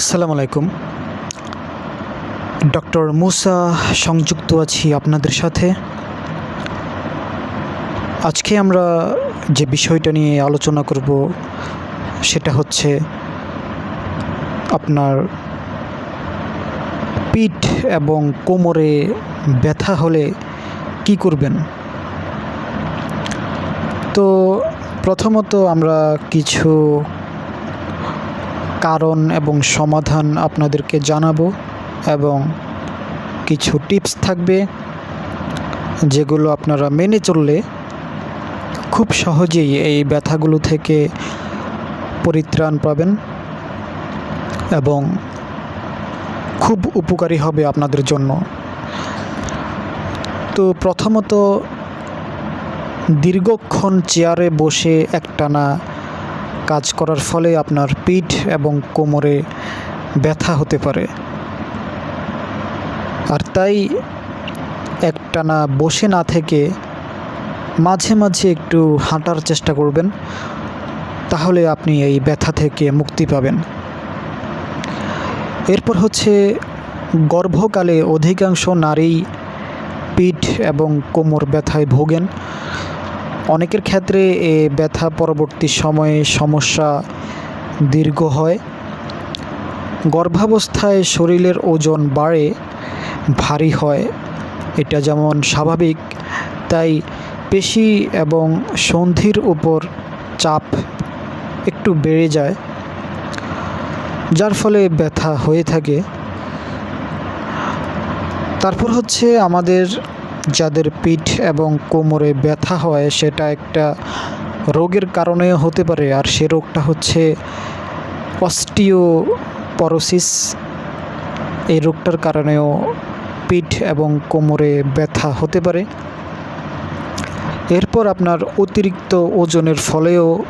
আসসালামু আলাইকুম। ডক্টর মুসা সংযুক্ত আছি আপনাদের সাথে। আজকে আমরা যে বিষয়টা নিয়ে আলোচনা করব, সেটা হচ্ছে আপনার পিঠ এবং কোমরে ব্যথা হলে কি করবেন? তো প্রথমত আমরা কিছু কারণ এবং সমাধান আপনাদেরকে জানাব এবং কিছু টিপস থাকবে যেগুলো আপনারা মেনে চললে খুব সহজেই এই ব্যথাগুলো থেকে পরিত্রাণ পাবেন এবং খুব উপকারী হবে আপনাদের জন্য। তো প্রথমত দীর্ঘক্ষণ চেয়ারে বসে একটানা কাজ করার ফলে আপনার পিঠ এবং কোমরে ব্যথা হতে পারে। আর তাই একটানা বসে না থেকে মাঝে মাঝে একটু হাঁটার চেষ্টা করবেন, তাহলে আপনি এই ব্যথা থেকে মুক্তি পাবেন। এরপর হচ্ছে গর্ভকালে অধিকাংশ নারী পিঠ এবং কোমর ব্যথায় ভোগেন। অনেকের ক্ষেত্রে এ ব্যথা পরবর্তী সময়ে সমস্যা দীর্ঘ হয়। গর্ভাবস্থায় শরীরের ওজন বাড়ে, ভারী হয়। এটা যেমন স্বাভাবিক, তাই পেশি এবং সন্ধির উপর চাপ একটু বেড়ে যায়, যার ফলে ব্যথা হয়ে থাকে। তারপর হচ্ছে আমাদের যাদের পিঠ এবং কোমরে ব্যথা হয়, সেটা একটা রোগের কারণে হতে পারে। আর সে রোগটা হচ্ছে অস্টিওপরোসিস। এই রোগটার কারণেও পিঠ এবং কোমরে ব্যথা হতে পারে। এরপর আপনার অতিরিক্ত ওজনের ফলেও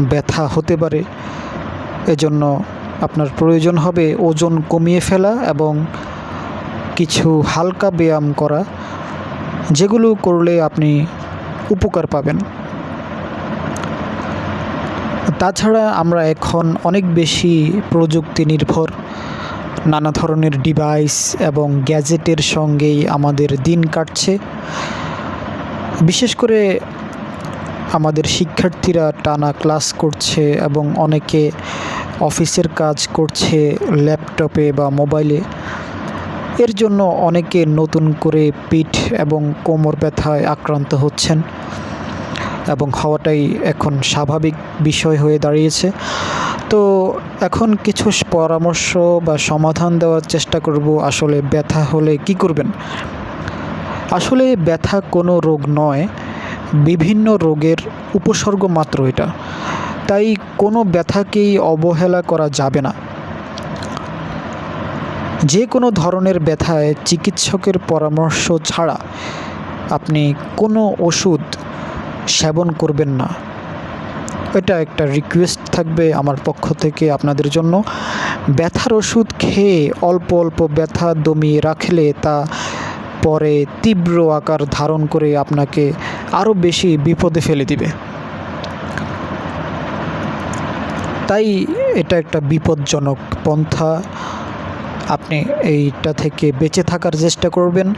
ব্যথা হতে পারে। এজন্য আপনার প্রয়োজন হবে ওজন কমিয়ে ফেলা এবং কিছু হালকা ব্যায়াম করা। যেগুলো করলে আপনি উপকার পাবেন। তাছাড়া আমরা এখন অনেক বেশি প্রযুক্তি নির্ভর নানা ধরনের ডিভাইস এবং গ্যাজেটের সঙ্গেই আমাদের দিন কাটছে। বিশেষ করে আমাদের শিক্ষার্থীরা টানা ক্লাস করছে এবং অনেকে অফিসের কাজ করছে ল্যাপটপে বা মোবাইলে। এর জন্য অনেকে নতুন করে পিঠ এবং কোমর ব্যথায় আক্রান্ত হচ্ছেন এবং হওয়াটাই এখন স্বাভাবিক বিষয় হয়ে দাঁড়িয়েছে। তো এখন কিছু পরামর্শ বা সমাধান দেওয়ার চেষ্টা করব, আসলে ব্যথা হলে কি করবেন? আসলে ব্যথা কোনো রোগ নয়, বিভিন্ন রোগের উপসর্গ মাত্র এটা। তাই কোনো ব্যথাকেই অবহেলা করা যাবে না। যে কোনো ধরনের ব্যথায় চিকিৎসকের পরামর্শ ছাড়া আপনি কোনো ওষুধ সেবন করবেন না। এটা একটা রিকোয়েস্ট থাকবে আমার পক্ষ থেকে আপনাদের জন্য। ব্যথার ওষুধ খেয়ে অল্প অল্প ব্যথা দমিয়ে রাখলে তা পরে তীব্র আকার ধারণ করে আপনাকে আরও বেশি বিপদে ফেলে দিবে। তাই এটা একটা বিপজ্জনক পন্থা। আপনি এইটা থেকে বেঁচে থাকার চেষ্টা করবেন।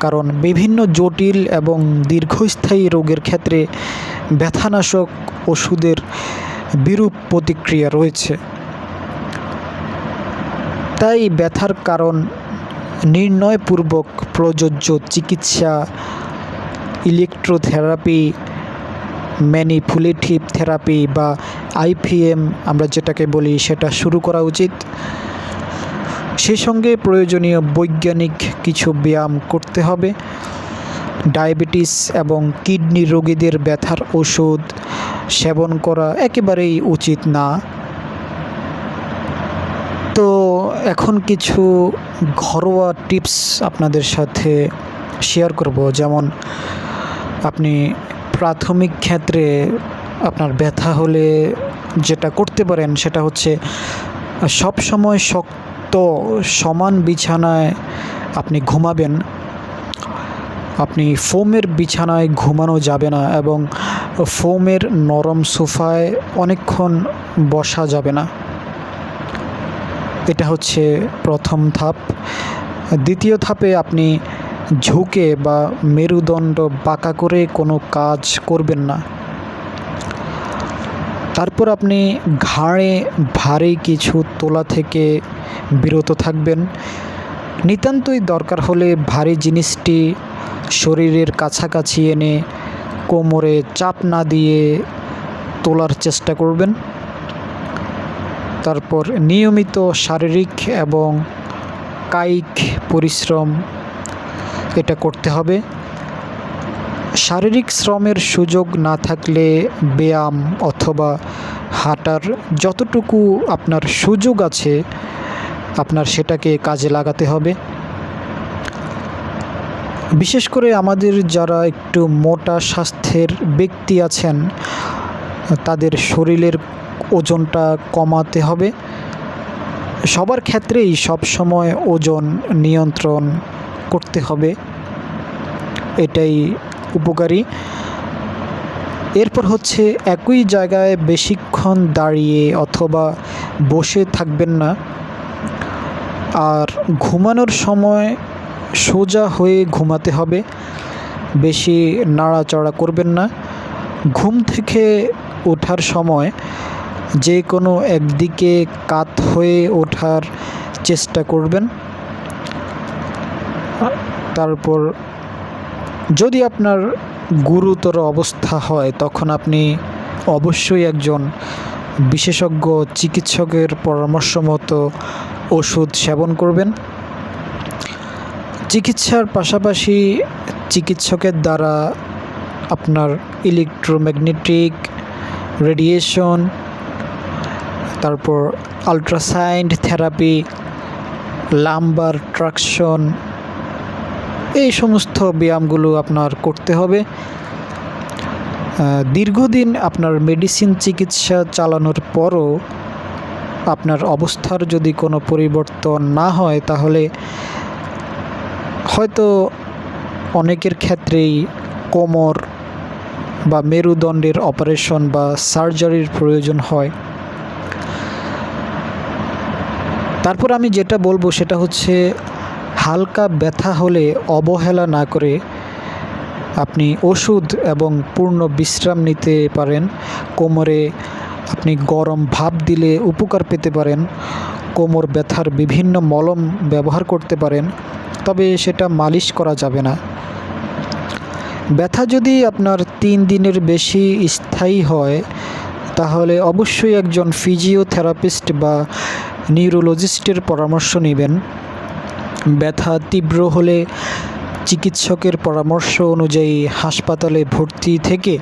কারণ বিভিন্ন জটিল এবং দীর্ঘস্থায়ী রোগের ক্ষেত্রে ব্যথানাশক ওষুধের বিরূপ প্রতিক্রিয়া রয়েছে। তাই ব্যথার কারণ নির্ণয়পূর্বক প্রযোজ্য চিকিৎসা, ইলেকট্রোথেরাপি, ম্যানিপুলেটিভ থেরাপি বা আইপিএম আমরা যেটাকে বলি, সেটা শুরু করা উচিত। সেই সঙ্গে প্রয়োজনীয় বৈজ্ঞানিক কিছু ব্যায়াম করতে হবে। ডায়াবেটিস এবং কিডনি রোগীদের ব্যথার ওষুধ সেবন করা একেবারেই উচিত না। তো এখন কিছু ঘরোয়া টিপস আপনাদের সাথে শেয়ার করব। যেমন, আপনি প্রাথমিক ক্ষেত্রে আপনার ব্যথা হলে যেটা করতে পারেন সেটা হচ্ছে সব সময় শক্ত সমান বিছানায় আপনি ঘুমাবেন। আপনি ফোমের বিছানায় ঘুমানো যাবে না এবং ফোমের নরম সোফায় অনেকক্ষণ বসা যাবে না। এটা হচ্ছে প্রথম ধাপ। দ্বিতীয় ধাপে আপনি ঝুঁকে বা মেরুদণ্ড বাঁকা করে কোনো কাজ করবেন না। তারপর আপনি ঘাড়ে ভারী কিছু তোলা থেকে বিরত থাকবেন। নিতান্তই দরকার হলে ভারী জিনিসটি শরীরের কাছাকাছি এনে কোমরে চাপ না দিয়ে তোলার চেষ্টা করবেন। তারপর নিয়মিত শারীরিক এবং কায়িক পরিশ্রম এটা করতে হবে। শারীরিক শ্রমের সুযোগ না থাকলে ব্যায়াম অথবা হাঁটার যতটুকু আপনার সুযোগ আছে আপনার সেটাকে কাজে লাগাতে হবে। বিশেষ করে আমাদের যারা একটু মোটা স্বাস্থ্যের ব্যক্তি আছেন, তাদের শরীরের ওজনটা কমাতে হবে। সবার ক্ষেত্রেই সব সময় ওজন নিয়ন্ত্রণ করতে হবে। এটাই উপকারী। এরপর হচ্ছে একই জায়গায় বেশিক্ষণ দাঁড়িয়ে অথবা বসে থাকবেন না। আর ঘুমানোর সময় সোজা হয়ে ঘুমাতে হবে। বেশি নাড়াচড়া করবেন না। ঘুম থেকে ওঠার সময় যে কোনো একদিকে কাত হয়ে ওঠার চেষ্টা করবেন। তারপর যদি আপনার গুরুতর অবস্থা হয়, তখন আপনি অবশ্যই একজন বিশেষজ্ঞ চিকিৎসকের পরামর্শ মতো ওষুধ সেবন করবেন। চিকিৎসার পাশাপাশি চিকিৎসকের দ্বারা আপনার ইলেকট্রোম্যাগনেটিক রেডিয়েশন তারপর আলট্রাসাউন্ড থেরাপি লাম্বার ট্রাকশন এই সমস্ত ব্যায়ামগুলো আপনার করতে হবে। দীর্ঘদিন আপনার মেডিসিন চিকিৎসা চালানোর পরও আপনার অবস্থার যদি কোনো পরিবর্তন না হয়, তাহলে হয়তো অনেকের ক্ষেত্রেই কোমর বা মেরুদণ্ডের অপারেশন বা সার্জারির প্রয়োজন হয়। তারপর আমি যেটা বলব সেটা হচ্ছে হালকা ব্যথা হলে অবহেলা না করে আপনি ওষুধ এবং পূর্ণ বিশ্রাম নিতে পারেন। কোমরে আপনি গরম ভাপ দিলে উপকার পেতে পারেন। কোমর ব্যথার বিভিন্ন মলম ব্যবহার করতে পারেন, তবে সেটা মালিশ করা যাবে না। ব্যথা যদি আপনার তিন দিনের বেশি স্থায়ী হয়, তাহলে অবশ্যই একজন ফিজিওথেরাপিস্ট বা নিউরোলজিস্টের পরামর্শ নেবেন। ব্যথা তীব্র হলে চিকিৎসকের পরামর্শ অনুযায়ী হাসপাতালে ভর্তি থেকে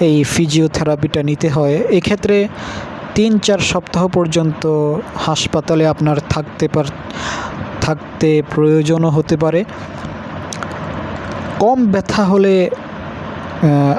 এই ফিজিওথেরাপিটা নিতে হয়। এক্ষেত্রে তিন চার সপ্তাহ পর্যন্ত হাসপাতালে আপনার থাকতে পার থাকতে প্রয়োজনও হতে পারে। কম ব্যথা হলে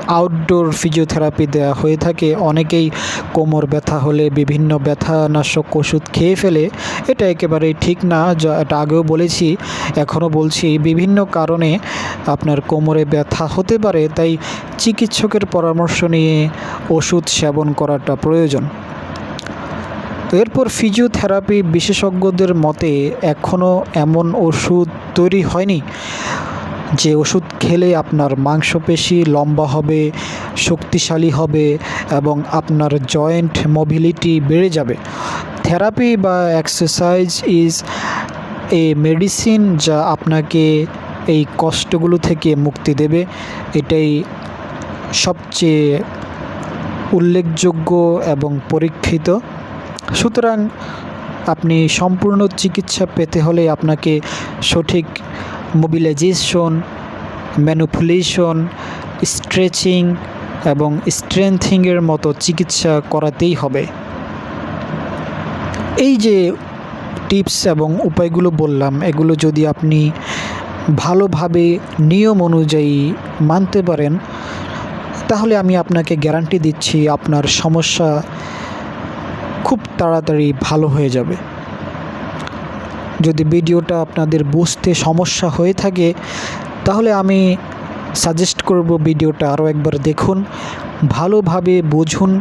আউটডোর ফিজিওথেরাপি দেওয়া হয়ে থাকে। অনেকেই কোমর ব্যথা হলে, বিভিন্ন ব্যথানাশক ওষুধ খেয়ে ফেলে। এটা একেবারেই ঠিক না, যা এটা আগেও বলেছি, এখনও বলছি। বিভিন্ন কারণে আপনার কোমরে ব্যথা হতে পারে, তাই চিকিৎসকের পরামর্শ নিয়ে ওষুধ সেবন করাটা প্রয়োজন। এরপর ফিজিওথেরাপি বিশেষজ্ঞদের মতে, এখনও এমন ওষুধ তৈরি হয়নি। যে ওষুধ খেলে আপনার মাংসপেশি লম্বা হবে, শক্তিশালী হবে এবং আপনার জয়েন্ট মোবিলিটি বেড়ে যাবে। থেরাপি বা এক্সারসাইজ ইজ এ মেডিসিন যা আপনাকে এই কষ্টগুলো থেকে মুক্তি দেবে। এটাই সবচেয়ে উল্লেখযোগ্য এবং পরীক্ষিত। সুতরাং আপনি সম্পূর্ণ চিকিৎসা পেতে হলে আপনাকে সঠিক মোবিলাইজেশন ম্যানুপুলেশন স্ট্রেচিং এবং স্ট্রেংথিংয়ের মতো চিকিৎসা করাতেই হবে। এই যে টিপস এবং উপায়গুলো বললাম, এগুলো যদি আপনি ভালোভাবে নিয়ম অনুযায়ী মানতে পারেন, তাহলে আমি আপনাকে গ্যারান্টি দিচ্ছি আপনার সমস্যা খুব তাড়াতাড়ি ভালো হয়ে যাবে। যদি ভিডিওটা আপনাদের বুঝতে সমস্যা হয়ে থাকে, তাহলে আমি সাজেস্ট করব ভিডিওটা আরও একবার দেখুন, ভালোভাবে বুঝুন,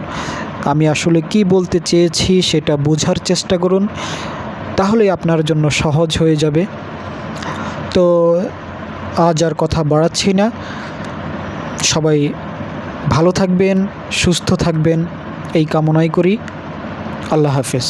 আমি আসলে কি বলতে চেয়েছি সেটা বোঝার চেষ্টা করুন, তাহলে আপনার জন্য সহজ হয়ে যাবে। তো আজ আর কথা বাড়াচ্ছি না, সবাই ভালো থাকবেন, সুস্থ থাকবেন, এই কামনাই করি, আল্লাহ হাফেজ।